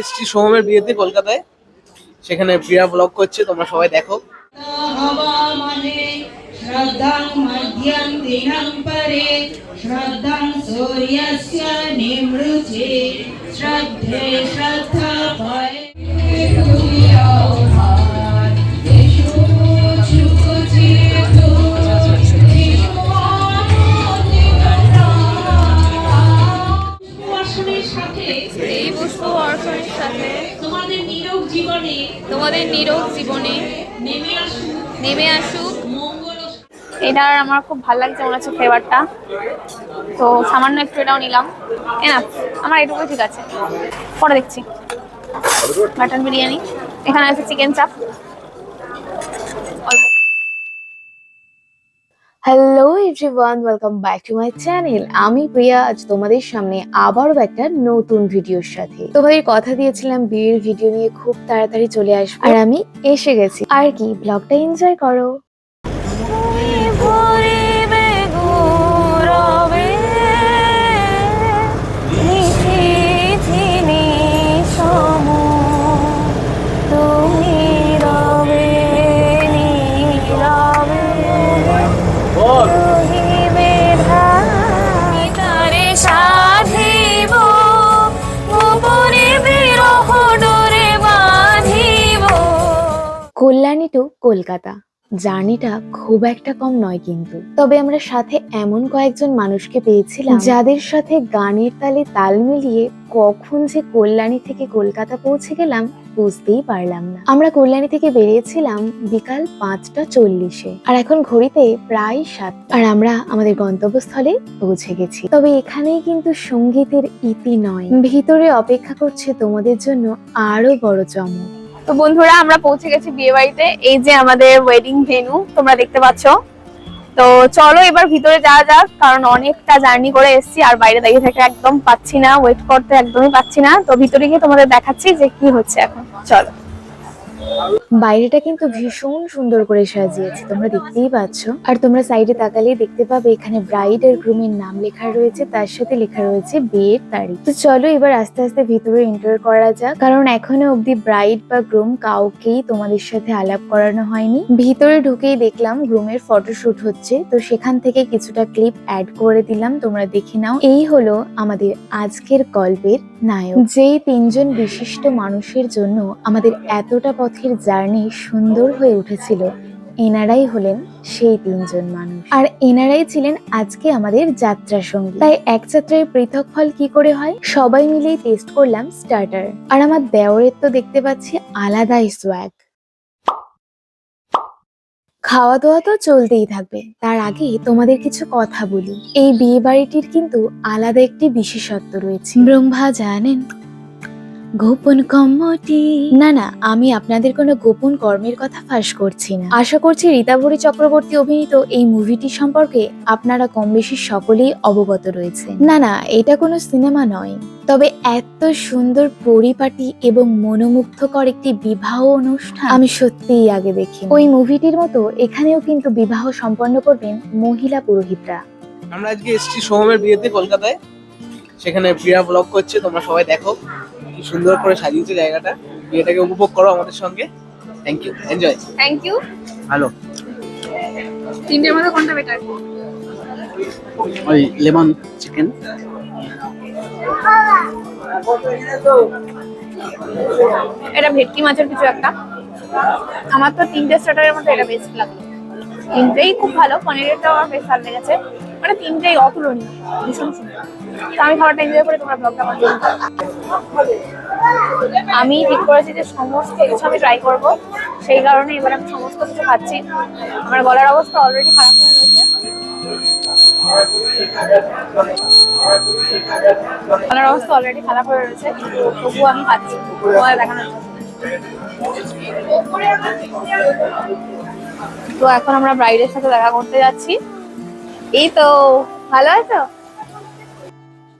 এসছি সোহমের বিয়েতে কলকাতায়। সেখানে প্রিয়া ব্লগ করছে তোমরা সবাই দেখো। শ্রদ্ধা এটা আমার খুব ভালো লাগছে মনে হচ্ছে ফ্লেভারটা তো সামান্য একটু এটাও নিলাম। এনা আমার এটুকুই ঠিক আছে। পরে দেখছি। মাটন বিরিয়ানি। এখানে আছে chicken chaap hello everyone welcome back to my channel আমি প্রিয়া, আজ তোমাদের সামনে আবারও একটা নতুন ভিডিওর সাথে। তোমাদের কথা দিয়েছিলাম বিয়ের ভিডিও নিয়ে খুব তাড়াতাড়ি চলে আসব। আর আমি এসে গেছি। আর কি ব্লগটা এনজয় করো। কলকাতা। জার্নিটা খুব একটা কম নয় কিন্তু। তবে আমরা সাথে এমন কয়েকজন মানুষকে পেয়েছিলাম যাদের সাথে গানের তালে তাল মিলিয়ে কখন যে কল্যাণী থেকে কলকাতা পৌঁছে গেলাম বুঝতেই পারলাম না। আমরা কল্যাণী থেকে বেরিয়েছিলাম বিকাল পাঁচটা চল্লিশে আর এখন ঘড়িতে প্রায় সাত আর আমরা আমাদের গন্তব্যস্থলে পৌঁছে গেছি। তবে এখানেই কিন্তু সঙ্গীতের ইতি নয়। ভিতরে অপেক্ষা করছে তোমাদের জন্য আরও বড় চমক। তো বন্ধুরা, আমরা পৌঁছে গেছি বিয়ে বাড়িতে। এই যে আমাদের ওয়েডিং ভেনু তোমরা দেখতে পাচ্ছ। তো চলো এবার ভিতরে যাওয়া যাক, কারণ অনেকটা জার্নি করে এসছি, আর বাইরে দাঁড়িয়ে থেকে একদম পাচ্ছি না ওয়েট করতে একদমই পাচ্ছি না। তো ভিতরে গিয়ে তোমাদের দেখাচ্ছি যে কি হচ্ছে এখন। চলো। বাইরেটা কিন্তু ভীষণ সুন্দর করে সাজিয়েছে, তোমরা দেখতেই পাচ্ছ। আর তোমরা সাইডে তাকালেই দেখতে পাবে এখানে ব্রাইড আর গ্রুমের নাম লেখা রয়েছে, তার সাথে লেখা রয়েছে বিয়ের তারিখ। তো চলো এবার আস্তে আস্তে ভিতরে এন্টার করা যাক, কারণ এখনও অবধি ব্রাইড বা গ্রুম কাউকেই তোমাদের সাথে আলাপ করানো হয়নি। ভিতরে ঢুকেই দেখলাম গ্রুমের ফটোশুট হচ্ছে, তো সেখান থেকে কিছুটা ক্লিপ অ্যাড করে দিলাম, তোমরা দেখে নাও। এই হলো আমাদের আজকের গল্পের নায়ক। যেই তিনজন বিশিষ্ট মানুষের জন্য আমাদের এতটা পথের জার্নি সুন্দর হয়ে উঠেছিল। এনারাই হলেন সেই তিনজন মানুষ। আর এনারাই ছিলেন আজকে আমাদের যাত্রা সঙ্গী। তাই এক যাত্রায় পৃথক ফল কি করে হয়? সবাই মিলেই টেস্ট করলাম স্টার্টার আর আমার দেওরের তো দেখতে পাচ্ছি আলাদাই সোয়াগ খাওয়া দাওয়া তো চলতেই থাকবে। তার আগে তোমাদের কিছু কথা বলি। এই বিয়ে বাড়িটির কিন্তু আলাদা একটি বিশেষত্ব রয়েছে। ব্রহ্মা জানেন গোপন কর্মটি না না আমি আপনাদের কোনো গোপন কর্মের কথা ফাঁস করছি না। আশা করছি রীতাভরি চক্রবর্তী অভিনীত এই মুভিটি সম্পর্কে আপনারা কম বেশি সকলেই অবগত রয়েছে না না এটা কোনো সিনেমা নয়। তবে এত সুন্দর পরিপাটি এবং মনোমুগ্ধকর একটি বিবাহ অনুষ্ঠান। আমি সত্যিই আগে দেখি। ওই মুভিটির মতো এখানেও কিন্তু বিবাহ সম্পন্ন করবেন মহিলা পুরোহিতরা। আমরা আজকে এসছি সোহমের বিয়েতে কলকাতায়। সেখানে প্রিয়া ব্লগ করছে তোমরা সবাই দেখো। কি সুন্দর করে সাজিয়েছে জায়গাটা। বিয়েটাকে উপভোগ করো আমাদের সঙ্গে। Thank you enjoy thank you ভালো তিনটের মধ্যে কোনটা বেটার ওই লেমন চিকেন এটা ভেটকি মাছের কিছু একটা। আমার তো তিনটে স্টার্টারের মধ্যে এটা বেস্ট লাগল। তিনটেই খুব ভালো পনিরেরটাও আমার বেশ ভালো লেগেছে। মানে তিনটেই অতুলনীয়, ভীষণ সুন্দর। তো আমি খাবারটা এনজয় করে তোমরা ব্লগটা কন্টিনিউ আমি ঠিক করেছি যে সমস্ত কিছু আমি ট্রাই করব। সেই কারণে এবার আমি সমস্ত কিছু খাচ্ছি। আমার গলার অবস্থা অলরেডি খারাপ হয়ে রয়েছে গলার অবস্থা অলরেডি খারাপ হয়ে রয়েছে। কিন্তু তবুও আমি খাচ্ছি। তোমাদের দেখানোর তো এখন আমরা ব্রাইডের সাথে দেখা করতে যাচ্ছি। এই তো, ভালো আছো?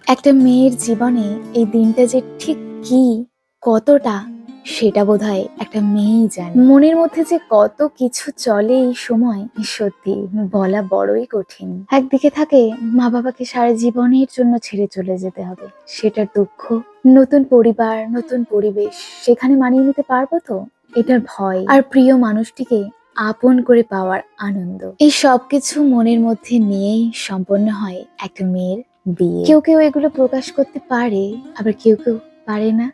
একটা মেয়ের জীবনে এই দিনটা যে ঠিক কি, কতটা, সেটা বোধহয় একটা মেয়েই জানে। মনের মধ্যে যে কত কিছু চলে এই সময়, সত্যি বলা বড়ই কঠিন। একদিকে থাকে মা বাবাকে সারা জীবনের জন্য ছেড়ে চলে যেতে হবে, সেটার দুঃখ, নতুন পরিবার, নতুন পরিবেশ, সেখানে মানিয়ে নিতে পারব তো? এটার ভয়। আর প্রিয় মানুষটিকে আপন করে পাওয়ার আনন্দ। এই সবকিছু মনের মধ্যে নিয়েই সম্পন্ন হয় এক মেয়ের বিয়ে। কেউ কেউ এগুলো প্রকাশ করতে পারে, আবার কেউ কেউ পারে না।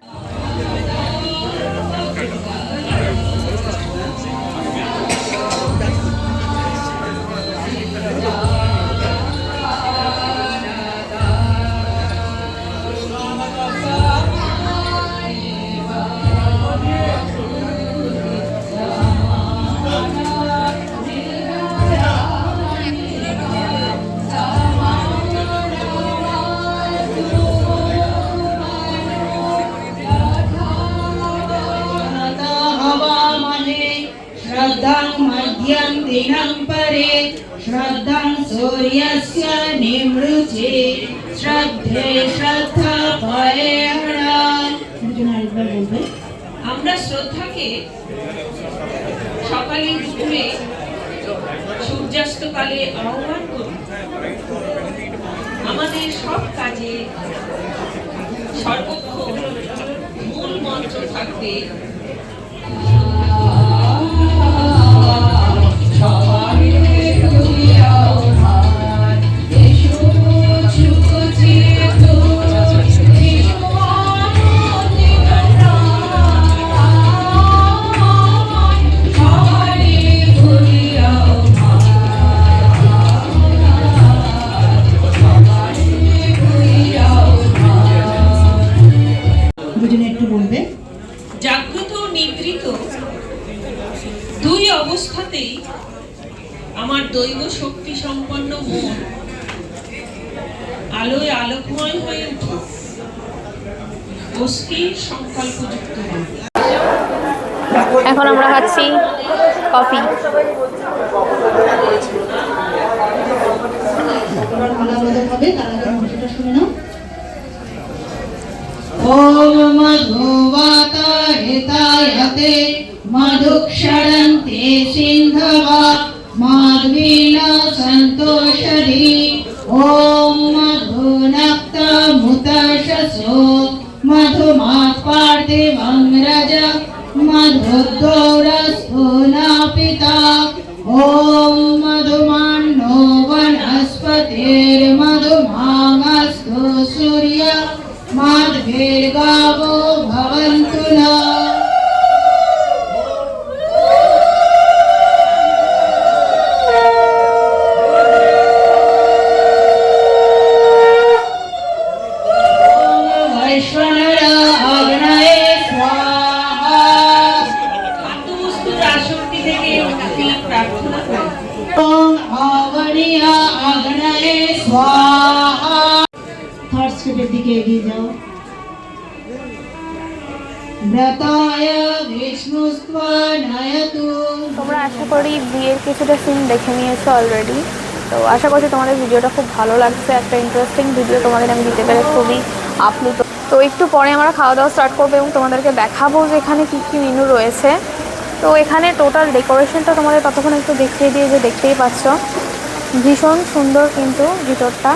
আমরা শ্রদ্ধাকে সকালে উঠে সূর্যাস্তকালে আহ্বান করি। আমাদের সব কাজে সর্বক্ষণ মূল মন্ত্র থাকবে এখন আমরা খাচ্ছি কফি। সন্তোষ মধুবাতা মধুক্ষরন্তে সিন্ধবা ওম মধুনক্ত বিয়ের কিছুটা সিন দেখে নিয়েছো অলরেডি তো আশা করছি তোমাদের ভিডিওটা খুব ভালো লাগছে। একটা ইন্টারেস্টিং ভিডিও তোমাদের আমি দিতে পেরে খুবই আপ্লুত। তো একটু পরে আমরা খাওয়া দাওয়া স্টার্ট করব এবং তোমাদেরকে দেখাবো যে এখানে কী কী মেনু রয়েছে। তো এখানে টোটাল ডেকোরেশনটা তোমাদের ততক্ষণ একটু দেখিয়ে দিয়ে যে দেখতেই পাচ্ছ। ভীষণ সুন্দর কিন্তু ভিতরটা।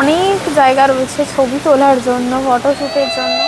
অনেক জায়গা রয়েছে ছবি তোলার জন্য ফটোশ্যুটের জন্য।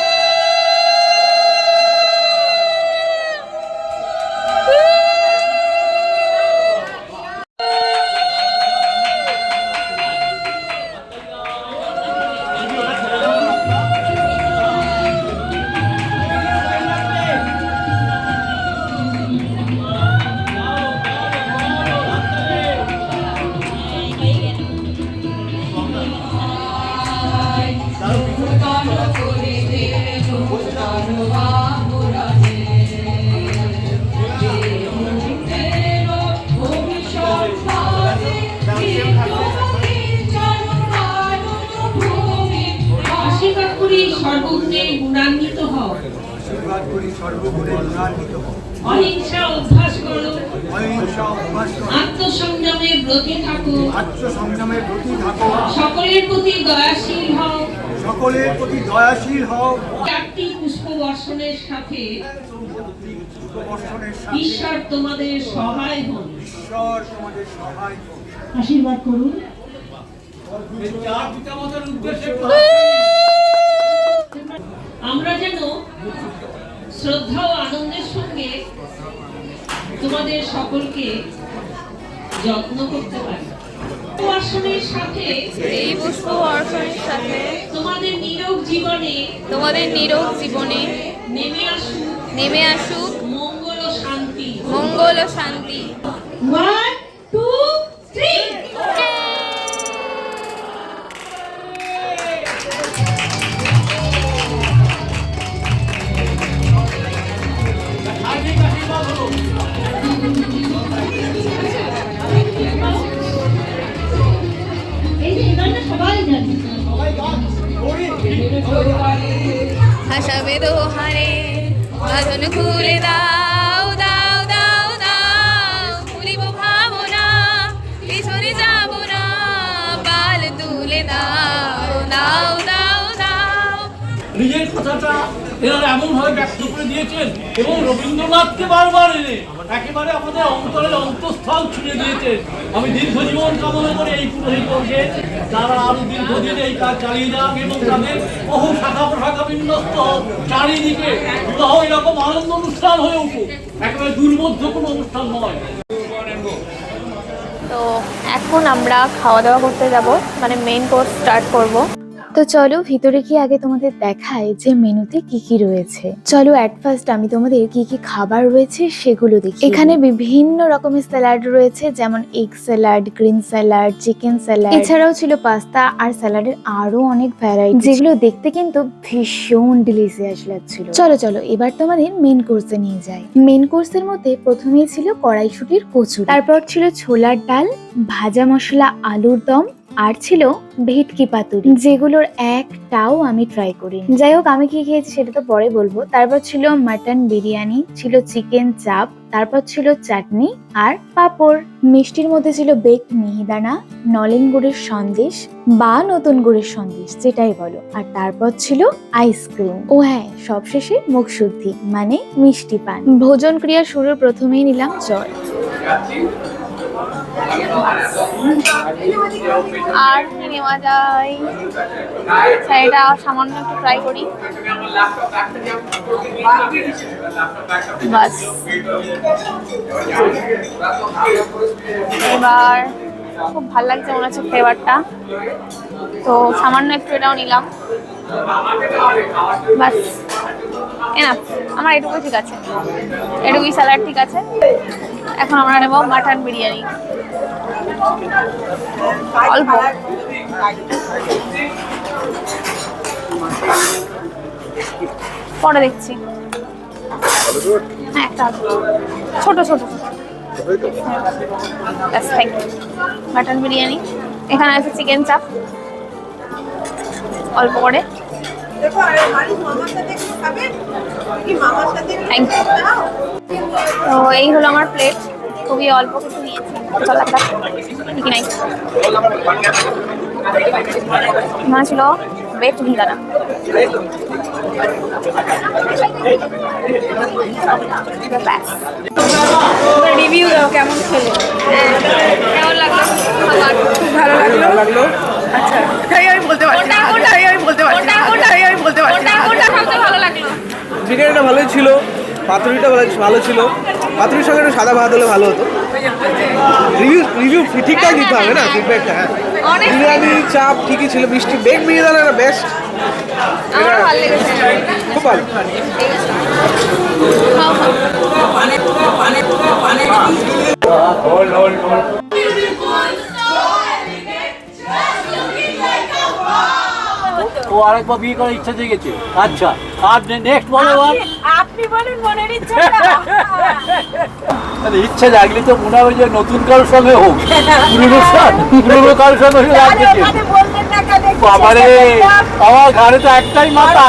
সর্বগুণে গুণান্বিত। অহিংসা অভ্যাস করো। অহিংসা অভ্যাস করো। আত্মসংযমে ব্রতী থাকো। আত্মসংযমের প্রতি থাকো। সকলের প্রতি দয়াশীল হও। সকলের প্রতি দয়াশীল হও। চারটি পুষ্প বর্ষণের সাথে ঈশ্বর তোমাদের সহায় হন। ঈশ্বর তোমাদের সহায় করুন। আশীর্বাদ করুন। আমরা যেন শ্রদ্ধা ও আনন্দের সঙ্গে তোমাদের সকলকে যত্ন করতে পারি। সাথে এই পুষ্প অর্পণের সাথে তোমাদের নীরব জীবনে তোমাদের জীবনে নেমে আসুক নেমে আসুক মঙ্গল ও শান্তি। মঙ্গল ও শান্তি। হাসাবে দোহারে বাঁধন খুলে দাও দাও দাও দাও ভুলিব ভাবনা, পিছনে যাব না পাল তুলে দাও দাও দাও দাও। নিজের কথাটা এনারা এমনভাবে ব্যক্ত করে দিয়েছেন এবং রবীন্দ্রনাথকে বারবার এনে একেবারে আমাদের অন্তরের অন্তঃস্থল ছুঁড়ে দিয়েছেন। আমি দীর্ঘ জীবন কামনা করে এই পুরোহিতকে তারা আরও দীর্ঘদিন এই কাজ চালিয়ে যাক এবং তাদের বহু শাখা প্রশাখা বিন্যস্ত হোক, চারিদিকে এরকম আনন্দ অনুষ্ঠান হয়ে উঠুক, একেবারে দুর্বোধ্য কোনো অনুষ্ঠান নয়। তো এখন আমরা খাওয়া দাওয়া করতে যাব মানে মেইন কোর্স স্টার্ট করব। তো চলো, ভিতরে কি আগে তোমাদের দেখায় যে মেনুতে কি কি রয়েছে। চলো অ্যাট ফার্স্ট আমি তোমাদের কি কি খাবার রয়েছে সেগুলো দেখি। এখানে বিভিন্ন রকমের স্যালাড রয়েছে, যেমন egg salad green salad chicken salad এছাড়াও ছিল পাস্তা আর স্যালাডের আরও অনেক ভ্যারাইটি যেগুলো দেখতে কিন্তু ভীষণ ডিলিশিয়াস লাগছিল। চলো চলো, এবার তোমাদের মেন কোর্সে নিয়ে যাই। মেন কোর্সের মধ্যে প্রথমেই ছিল কড়াইশুটির কচু তারপর ছিল ছোলার ডাল, ভাজা মশলা, আলুর দম আর ছিল ভেটকি পাতুরি। যেগুলোর একটাও আমি ট্রাই করি যাই হোক, আমি কি খেয়েছি সেটা তো পরে বলব। তারপর ছিল মাটন বিরিয়ানি, ছিল চিকেন চাপ তারপর ছিল চাটনি আর পাঁপড়। মিষ্টির মধ্যে ছিল বেক মিহিদানা নলেন গুড়ের সন্দেশ বা নতুন গুড়ের সন্দেশ, যেটাই বলো। আর তারপর ছিল আইসক্রিম ও হ্যাঁ সবশেষে মুখ শুদ্ধি মানে মিষ্টি পান। ভোজন ক্রিয়া শুরুর প্রথমেই নিলাম জল। আর নেওয়া যায় আচ্ছা, এটা সামান্য একটু ট্রাই করি। বাস। এবার খুব ভালো লাগছে মনে হচ্ছে ফ্লেভারটা তো সামান্য একটু এটাও নিলাম। বাস। এনাফ আমার এটুকুই ঠিক আছে। এটুকুই স্যালাড ঠিক আছে। এখন আমরা নেব মাটন বিরিয়ানি। অল্প। পরে দেখছি। হ্যাঁ একটা। ছোট ছোট মাটন বিরিয়ানি। এখানে আছে চিকেন চাপ অল্প করে। তো এই হলো আমার প্লেট খুবই অল্প কিছু নিয়েছি। চল একটা কি নাই এখানে ছিল বেট ব্যাস রিভিউ দাও কেমন খেলে কেমন লাগল খাবার ভালো লাগল আচ্ছা তাই আমি বলতে পারছি না আমি বলতে পারছি না আমি বলতে পারছি না ভালো লাগল বিরিয়ানিটা ভালোই ছিল, পাতুরিটা ভালো ছিল। পাতুরির সঙ্গে সাদা ভাত হলে ভালো হতো। রিভিউ রিভিউ ঠিকঠাক দিতে হবে না ফিডব্যাকটা হ্যাঁ। বিরিয়ানি চাপ ঠিকই ছিল মিষ্টি বেগ মিহিদানা না বেস্ট খুব ভালো। ও আরেকবার বিয়ে করার ইচ্ছা জেগেছে। আচ্ছা আর নেক্সট বলো আপনি বলেন মনের ইচ্ছা ইচ্ছা জাগলে তো মনে হবে যে নতুন কারোর সঙ্গে হোক। পুরনো পুরনো কারোর সঙ্গে হলে লাগবে কি? বাবারে আমার ঘরে তো একটাই মাথা।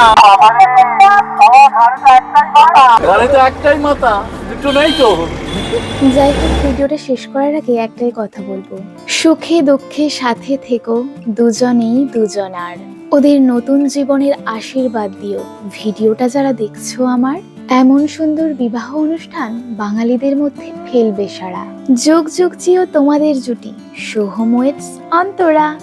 ঘরে তো একটাই মাথা দুটো নেই তো। যাই হোক ভিডিওটা শেষ করার আগে একটাই কথা বলব। সুখে দুঃখে সাথে থেকো দুজনেই দুজনার। ওদের নতুন জীবনের আশীর্বাদ দিও। ভিডিওটা যারা দেখছ আমার এমন সুন্দর বিবাহ অনুষ্ঠান বাঙালিদের মধ্যে ফেলবে সারা। যুগ যুগ চিও তোমাদের জুটি। সোহম ওয়েটস অন্তরা।